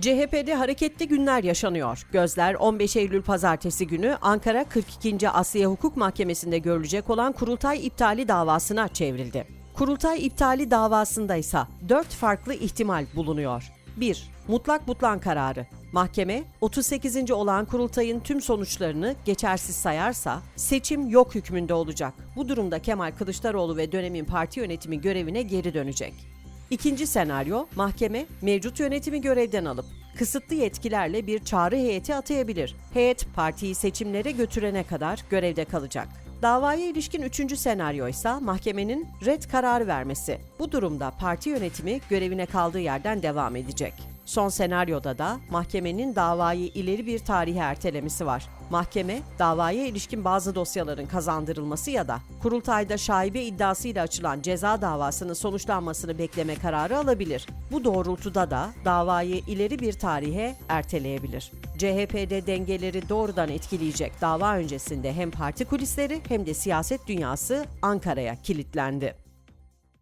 CHP'de hareketli günler yaşanıyor. Gözler 15 Eylül pazartesi günü Ankara 42. Asliye Hukuk Mahkemesi'nde görülecek olan kurultay iptali davasına çevrildi. Kurultay iptali davasında ise 4 farklı ihtimal bulunuyor. 1. Mutlak butlan kararı. Mahkeme 38. olan kurultayın tüm sonuçlarını geçersiz sayarsa seçim yok hükmünde olacak. Bu durumda Kemal Kılıçdaroğlu ve dönemin parti yönetimi görevine geri dönecek. İkinci senaryo, mahkeme mevcut yönetimi görevden alıp kısıtlı yetkilerle bir çağrı heyeti atayabilir. Heyet partiyi seçimlere götürene kadar görevde kalacak. Davaya ilişkin üçüncü senaryo ise mahkemenin red kararı vermesi. Bu durumda parti yönetimi görevine kaldığı yerden devam edecek. Son senaryoda da mahkemenin davayı ileri bir tarihe ertelemesi var. Mahkeme, davaya ilişkin bazı dosyaların kazandırılması ya da kurultayda şaibe iddiasıyla açılan ceza davasının sonuçlanmasını bekleme kararı alabilir. Bu doğrultuda da davayı ileri bir tarihe erteleyebilir. CHP'de dengeleri doğrudan etkileyecek dava öncesinde hem parti kulisleri hem de siyaset dünyası Ankara'ya kilitlendi.